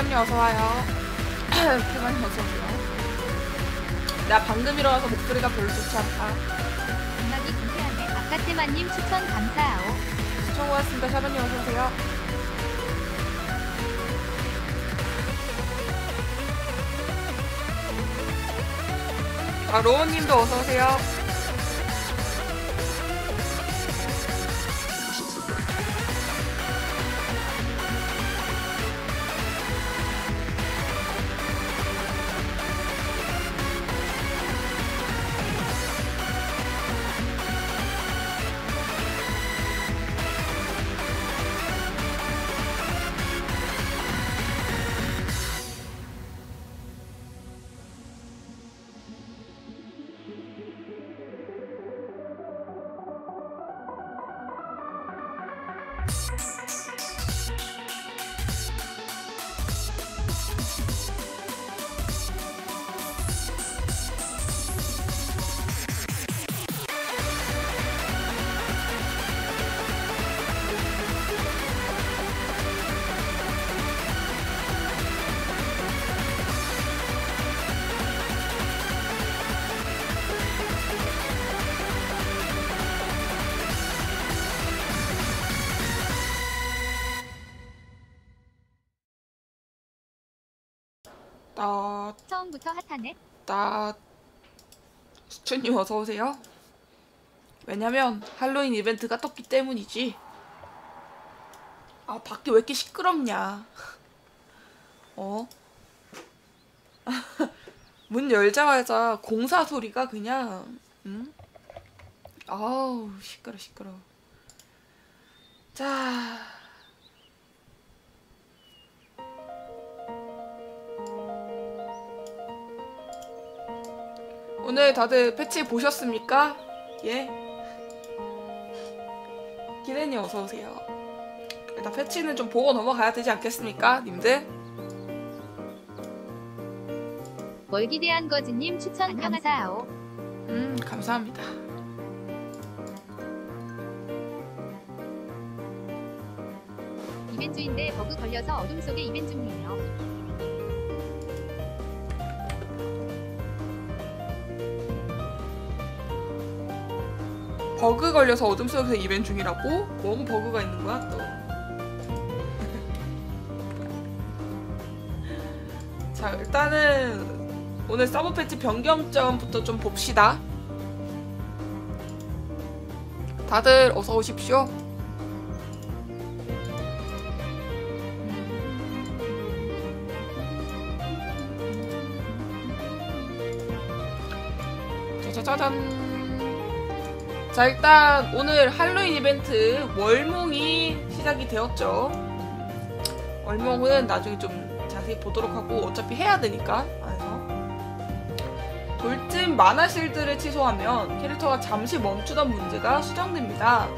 시장님 어서와요. 그만 어서오세요. 나 방금 일어나서 목소리가 별로 좋지 않다. 음악이 궁금하네. 아카테마님 추천 감사하오. 시청 고맙습니다. 샤바님 어서오세요. 아 로우님도 어서오세요 나, 처음부터 핫하네. 나 수춘님 어서 오세요 왜냐면 할로윈 이벤트가 떴기 때문이지 아 밖에 왜 이렇게 시끄럽냐 어? 문 열자마자 공사 소리가 그냥 응? 아우 시끄러 시끄러 자 오늘 다들 패치 보셨습니까? 예? 기대님 어서오세요 일단 패치는 좀 보고 넘어가야 되지 않겠습니까? 님들? 뭘 기대한 거지님 추천 감사하오. 음 감사합니다 이벤트인데 버그 걸려서 어둠 속에 이벤트 중이에요. 버그 걸려서 어둠 속에서 이벤트 중이라고? 뭔 버그가 있는 거야 또? 자 일단은 오늘 서브 패치 변경점부터 좀 봅시다. 다들 어서 오십시오. 짜자자잔. 자 일단 오늘 할로윈 이벤트 월몽이 시작이 되었죠. 월몽은 나중에 좀 자세히 보도록 하고 어차피 해야 되니까 안에서 돌진 만화 실드를 취소하면 캐릭터가 잠시 멈추던 문제가 수정됩니다.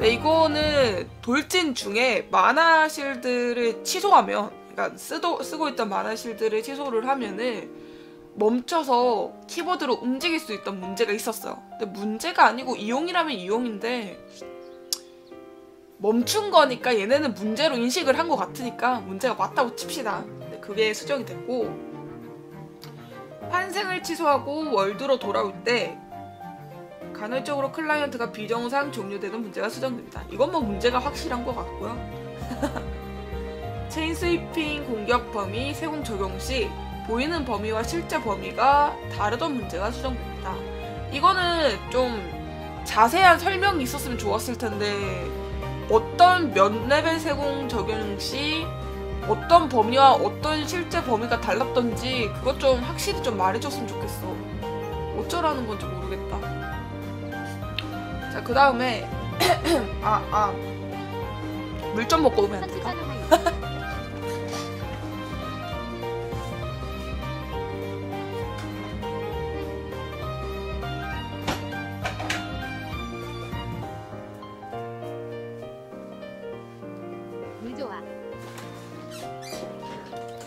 네, 이거는 돌진 중에 만화 실드를 취소하면 그러니까 쓰도, 쓰고 있던 만화 실드를 취소를 하면은 멈춰서 키보드로 움직일 수 있던 문제가 있었어요. 근데 문제가 아니고 이용이라면 이용인데 멈춘 거니까 얘네는 문제로 인식을 한 것 같으니까 문제가 맞다고 칩시다. 근데 그게 수정이 됐고 환생을 취소하고 월드로 돌아올 때 간헐적으로 클라이언트가 비정상 종료되는 문제가 수정됩니다. 이건 뭐 문제가 확실한 것 같고요. 체인 스위핑 공격 범위 세공 적용 시 보이는 범위와 실제 범위가 다르던 문제가 수정됩니다. 이거는 좀 자세한 설명이 있었으면 좋았을 텐데 어떤 몇 레벨 세공 적용 시 어떤 범위와 어떤 실제 범위가 달랐던지 그것 좀 확실히 좀 말해줬으면 좋겠어. 어쩌라는 건지 모르겠다. 자, 그 다음에 아, 아. 물 좀 먹고 오면 안 될까?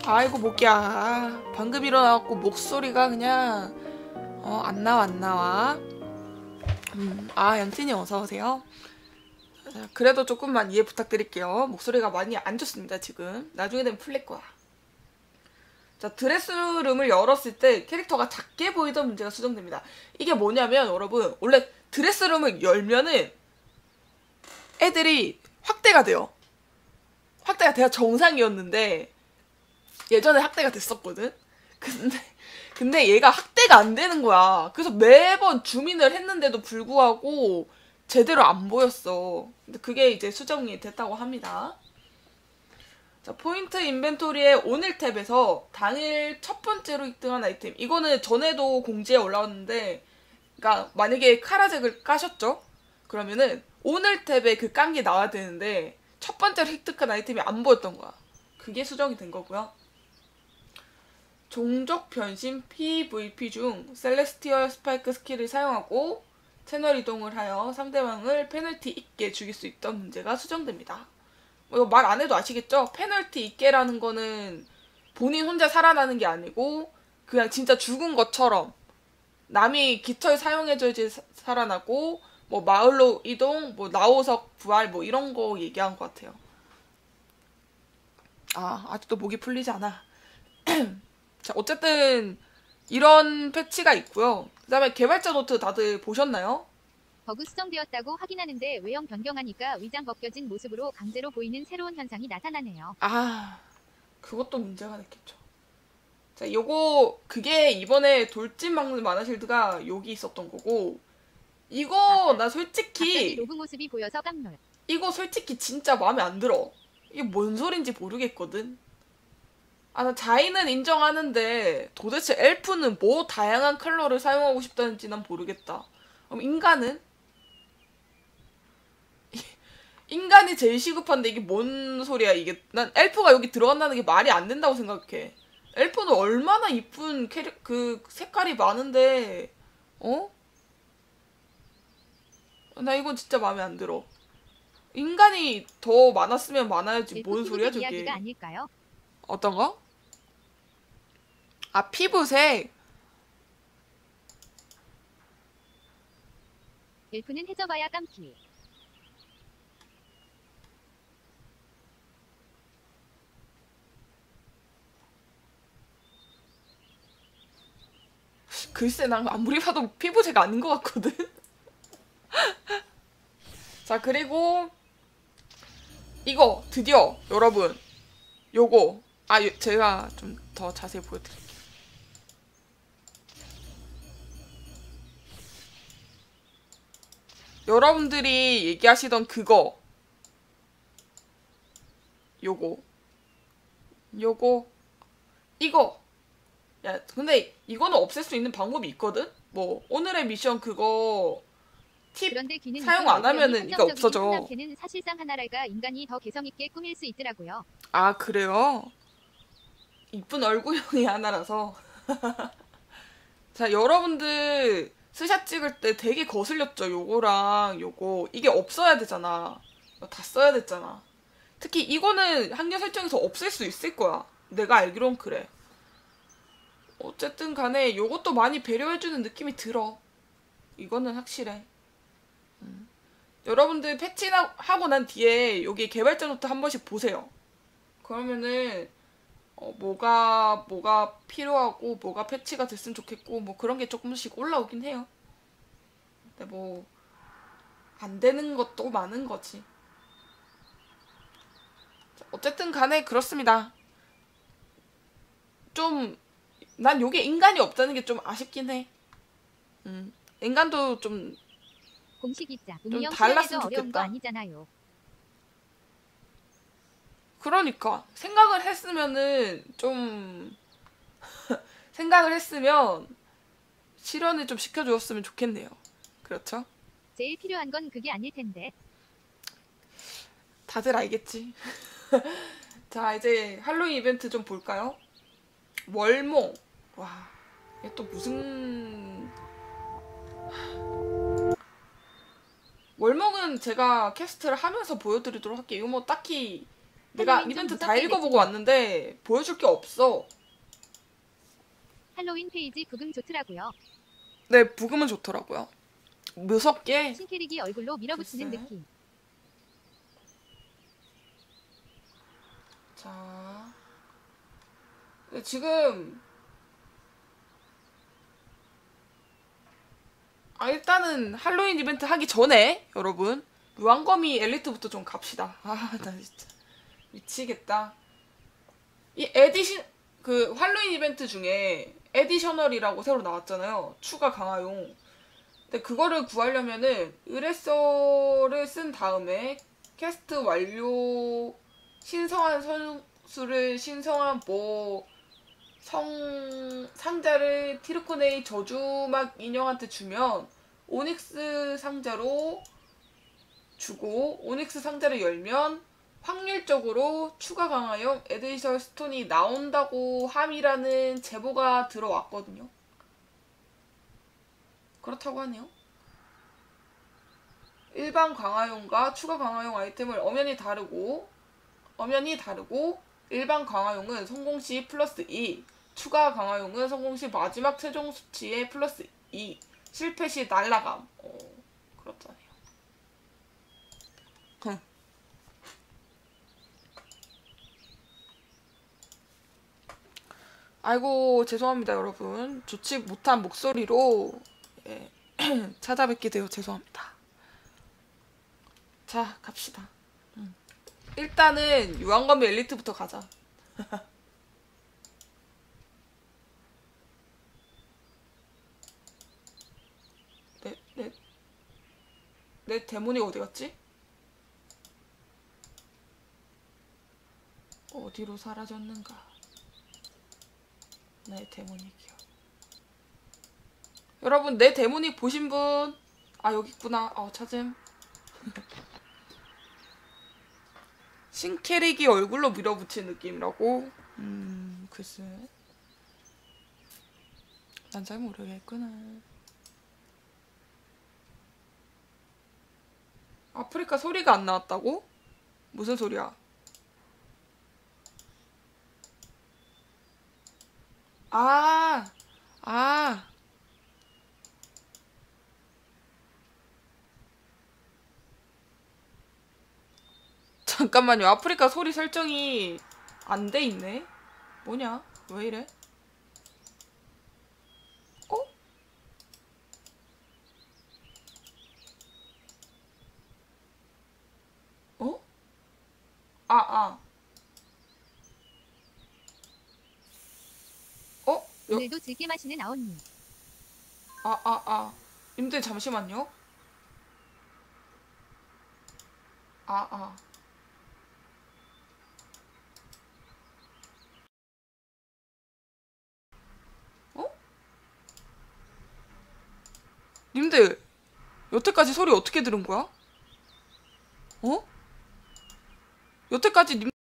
아이고 목이야. 방금 일어나갖고 목소리가 그냥 어 안 나와 안 나와. 음, 아 양진이 어서 오세요. 자, 그래도 조금만 이해 부탁드릴게요. 목소리가 많이 안 좋습니다 지금. 나중에 되면 풀릴 거야. 자, 드레스룸을 열었을 때 캐릭터가 작게 보이던 문제가 수정됩니다. 이게 뭐냐면 여러분 원래 드레스룸을 열면은 애들이 확대가 돼요. 확대가 돼야 정상이었는데 예전에 확대가 됐었거든. 근데 근데 얘가 확대가 안 되는 거야. 그래서 매번 주민을 했는데도 불구하고 제대로 안 보였어. 근데 그게 이제 수정이 됐다고 합니다. 자, 포인트 인벤토리의 오늘 탭에서 당일 첫 번째로 획득한 아이템. 이거는 전에도 공지에 올라왔는데, 그러니까 만약에 카라잭을 까셨죠? 그러면은 오늘 탭에 그 깐 게 나와야 되는데 첫 번째로 획득한 아이템이 안 보였던 거야. 그게 수정이 된 거고요. 종족 변신 PVP 중 셀레스티얼 스파이크 스킬을 사용하고 채널 이동을 하여 상대방을 페널티 있게 죽일 수 있던 문제가 수정됩니다. 뭐 이거 말 안 해도 아시겠죠? 페널티 있게라는 거는 본인 혼자 살아나는 게 아니고 그냥 진짜 죽은 것처럼 남이 깃털 사용해줘야지 사- 살아나고 뭐 마을로 이동, 뭐 나호석 부활 뭐 이런 거 얘기한 것 같아요. 아 아직도 목이 풀리지 않아. 자 어쨌든 이런 패치가 있고요. 그 다음에 개발자 노트 다들 보셨나요? 버그 수정되었다고 확인하는데 외형 변경하니까 위장 벗겨진 모습으로 강제로 보이는 새로운 현상이 나타나네요. 아, 그것도 문제가 됐겠죠. 자, 요거, 그게 이번에 돌진 막는 마나실드가 여기 있었던 거고, 이거, 나 갑자기 솔직히, 로브 모습이 보여서 깜놀. 이거 솔직히 진짜 마음에 안 들어. 이게 뭔 소린지 모르겠거든. 아, 나 자인은 인정하는데, 도대체 엘프는 뭐 다양한 컬러를 사용하고 싶다는지 난 모르겠다. 그럼 인간은? 인간이 제일 시급한데 이게 뭔 소리야 이게 난 엘프가 여기 들어간다는 게 말이 안 된다고 생각해 엘프는 얼마나 이쁜 캐릭 그 색깔이 많은데 어? 나 이건 진짜 마음에 안 들어 인간이 더 많았으면 많아야지 뭔 소리야 저게 이야기가 아닐까요? 어떤 거? 아 피부색 엘프는 해져봐야 깜키. 글쎄 난 아무리 봐도 피부색 아닌 것 같거든. 자 그리고 이거 드디어 여러분 요거 아 요- 제가 좀 더 자세히 보여드릴게요. 여러분들이 얘기하시던 그거 요거 요거 이거 야, 근데 이거는 없앨 수 있는 방법이 있거든? 뭐, 오늘의 미션 그거 팁 사용 안 하면은 이거 없어져. 사실상 하나랄가 인간이 더 개성 있게 꾸밀 수 있더라고요. 아, 그래요? 이쁜 얼굴형이 하나라서. 자, 여러분들 스샷 찍을 때 되게 거슬렸죠? 요거랑 요거. 이게 없어야 되잖아. 다 써야 됐잖아. 특히 이거는 한계 설정에서 없앨 수 있을 거야. 내가 알기론 그래. 어쨌든 간에 요것도 많이 배려해주는 느낌이 들어. 이거는 확실해. 음. 여러분들 패치하고 난 뒤에 여기 개발자 노트 한 번씩 보세요. 그러면은 어, 뭐가 뭐가 필요하고 뭐가 패치가 됐으면 좋겠고 뭐 그런 게 조금씩 올라오긴 해요. 근데 뭐 안 되는 것도 많은 거지. 자, 어쨌든 간에 그렇습니다. 좀 난 요게 인간이 없다는 게 좀 아쉽긴 해. 음. 인간도 좀 공식 입자. 운영 달랐으면 시험에도 어려운 거 좋겠다. 아니잖아요. 그러니까 생각을 했으면은 좀 생각을 했으면 실현을 좀 시켜주었으면 좋겠네요. 그렇죠? 제일 필요한 건 그게 아닐 텐데. 다들 알겠지. 자 이제 할로윈 이벤트 좀 볼까요? 월몽 와 이게 또 무슨 월몽은 제가 캐스트를 하면서 보여드리도록 할게요. 이거 뭐 딱히 내가 이벤트 다 읽어보고 왔는데 보여줄 게 없어. 할로윈 페이지 부금 좋더라고요. 네, 부금은 좋더라고요. 무섭게. 신캐릭이 얼굴로 밀어붙이는 글쎄. 느낌. 자. 근데 지금 아 일단은 할로윈 이벤트 하기 전에 여러분 무한거미 엘리트부터 좀 갑시다. 아 나 진짜 미치겠다. 이 에디션 그 할로윈 이벤트 중에 에디셔널이라고 새로 나왔잖아요. 추가 강화용. 근데 그거를 구하려면은 의뢰서를 쓴 다음에 캐스트 완료 신성한 선수를 신성한 뭐 성 상자를 티르코네이 저주막 인형한테 주면 오닉스 상자로 주고 오닉스 상자를 열면 확률적으로 추가 강화용 에디션 스톤이 나온다고 함이라는 제보가 들어왔거든요. 그렇다고 하네요. 일반 강화용과 추가 강화용 아이템을 엄연히 다르고 엄연히 다르고 일반 강화용은 성공 시 플러스 2, 추가 강화용은 성공 시 마지막 최종 수치에 플러스 2, 실패 시 날라감. 어, 그렇다네요. 아이고 죄송합니다 여러분. 좋지 못한 목소리로 예, 찾아뵙게 되어 죄송합니다. 자 갑시다. 음. 일단은 유한검의 엘리트부터 가자. 내, 내, 내 데모닉 어디 갔지? 어디로 사라졌는가 내 데모닉이요 여러분 내 데모닉 보신 분? 아 여기 있구나 어 찾음 신캐릭이 얼굴로 밀어붙인 느낌이라고? 음 글쎄 난 잘 모르겠구나 아프리카 소리가 안 나왔다고? 무슨 소리야? 아, 아. 잠깐만요. 아프리카 소리 설정이 안 돼 있네. 뭐냐? 왜 이래? 어? 어? 아, 아. 어? 여, 오늘도 즐게 마시는 아온님. 아, 아, 아. 님들 잠시만요. 아, 아. 어? 님들, 여태까지 소리 어떻게 들은 거야? 어? 여태까지 님